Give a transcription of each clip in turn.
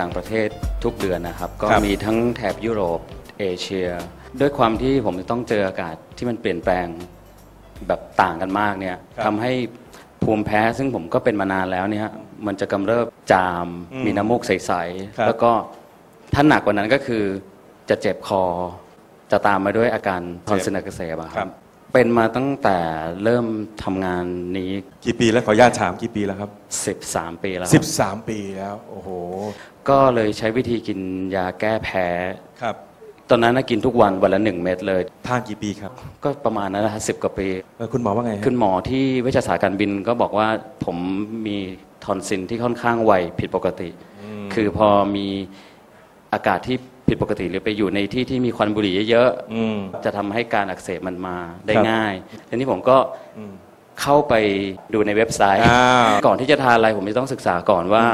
ต่างประเทศทุกเดือนนะครับ ก็ครับมีทั้งแถบยุโรปเอเชีย ด้วยความที่ผมจะต้องเจออากาศที่มันเปลี่ยนแปลงแบบต่างกันมากเนี่ยครับทำให้ภูมิแพ้ซึ่งผมก็เป็นมานานแล้วเนี่ยมันจะกำเริบจามอืมมีน้ำมูกใสครับๆแล้วก็ถ้าหนักกว่านั้นก็คือจะเจ็บคอจะตามมาด้วยอาการทอนซิลอักเสบอะครับ เป็นมาตั้งแต่เริ่มทำงานนี้ กี่ปีแล้วขออนุญาตถามกี่ปีแล้วครับ 13 ปีแล้วครับ 13 ปีแล้ว โอ้โห ก็เลยใช้วิธีกินยาแก้แพ้ ครับ ตอนนั้นนะกินทุกวันวันละหนึ่งเม็ดเลย ทานกี่ปีครับก็ประมาณนั้นนะฮะสิบกว่าปี เออคุณหมอว่าไงฮะคุณหมอที่เวชศาสตร์การบินก็บอกว่าผมมีทอนซิลที่ค่อนข้างไวผิดปกติมคือพอมีอากาศที่ ผิดปกติหรือไปอยู่ในที่ที่มีควันบุหรี่เยอะอืม ๆ จะทำให้การอักเสบมันมาได้ครับง่ายทีนี้ผมก็อืมเข้าไปดูในเว็บไซต์ อ่า ก่อนที่จะทานอะไรผมจะต้องศึกษาก่อนว่า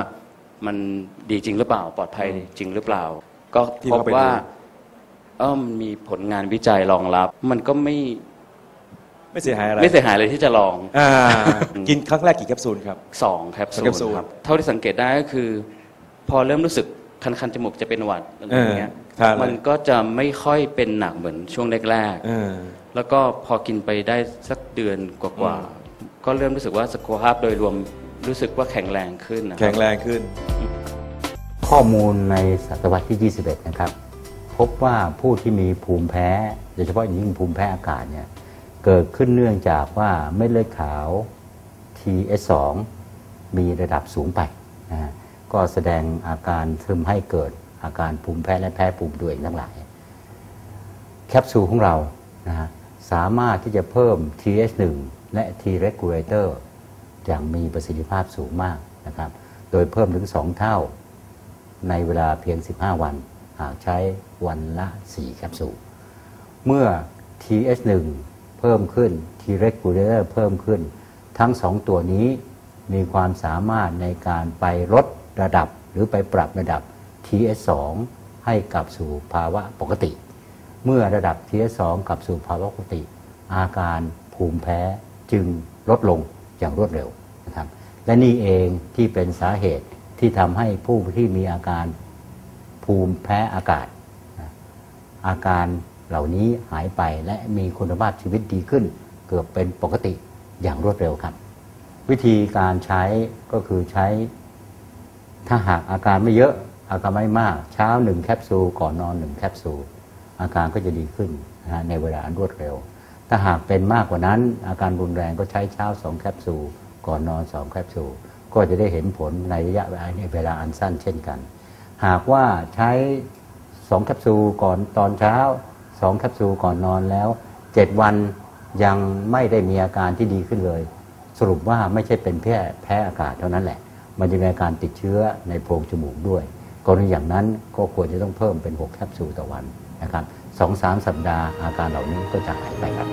มันดีจริงหรือเปล่าปลอดภัยจริงหรือเปล่า ก็ที่พบเข้าไปว่าดูเออมันมีผลงานวิจัยรองรับ มันก็ไม่ไม่เสียหายอะไรไม่เสียหายเลยที่จะลอง อ่า กินครั้งแรกกี่แคปซูลครับ สองแคปซูแคปซูลลครับ เท่าที่สังเกตได้ก็คือ พอเริ่มรู้สึก คันๆจมูกจะเป็นหวัดอะไรอย่างเงี้ยเออทานอะไรมันก็จะไม่ค่อยเป็นหนักเหมือนช่วงแรกเออ ๆแล้วก็พอกินไปได้สักเดือนกว่าๆก็เริ่มรู้สึกว่าสุขภาพโดยรวมรู้สึกว่าแข็งแรงขึ้นนะคแข็รับ งแรงขึ้น ข้อมูลในศตวรรษที่ 21 นะครับ พบว่าผู้ที่มีภูมิแพ้โดยเฉพาะอย่างยิ่งภูมิแพ้อากาศเนี่ยเกิดขึ้นเนื่องจากว่าเม็ดเลือดขาว TS2 มีระดับสูงไปนะฮะ ก็แสดงอาการทึมให้เกิดอาการภูมิแพ้และแพ้ภูมิตัวเองทั้งหลาย แคปซูลของเรานะฮะสามารถที่จะเพิ่ม TH1 และ T regulator อย่างมีประสิทธิภาพสูงมากนะครับ โดยเพิ่มถึง 2 เท่าในเวลาเพียง 15 วัน หากใช้วันละ 4 แคปซูล เมื่อ TH1 เพิ่มขึ้น T regulator เพิ่มขึ้น ทั้ง 2 ตัวนี้มีความสามารถในการไปลด ระดับหรือไปปรับระดับ TH2 ให้กลับสู่ภาวะปกติ เมื่อระดับ TS2 กลับสู่ภาวะปกติ อาการภูมิแพ้จึงลดลงอย่างรวดเร็วนะครับและนี่เองที่เป็นสาเหตุที่ทำให้ผู้ที่มีอาการภูมิแพ้อากาศ อาการเหล่านี้หายไปและมีคุณภาพชีวิตดีขึ้น เกือบเป็นปกติอย่างรวดเร็วครับ วิธีการใช้ก็คือใช้ ถ้าหากอาการไม่เยอะอาการไม่มาก เช้าหนึ่งแคปซูลก่อนนอนหนึ่งแคปซูลอาการก็จะดีขึ้นนะฮะในเวลาอันรวดเร็ว ถ้าหากเป็นมากกว่านั้น อาการรุนแรงก็ใช้เช้าสองแคปซูลก่อนนอนสองแคปซูลก็จะได้เห็นผลในระยะเวลาเวลาอันสั้นเช่นกัน หากว่าใช้สองแคปซูลก่อนตอนเช้าสองแคปซูลก่อนนอนแล้วเจ็ดวันยังไม่ได้มีอาการที่ดีขึ้นเลย สรุปว่าไม่ใช่เป็นแค่แพ้อากาศเท่านั้นแหละ มันจะมีอาการติดเชื้อในโพรงจมูกด้วยกรณีอย่างนั้นก็ควรจะต้องเพิ่มเป็น 6 แคปซูลต่อวันนะครับสองสามสัปดาห์อาการเหล่านี้ก็จะหายไปครับ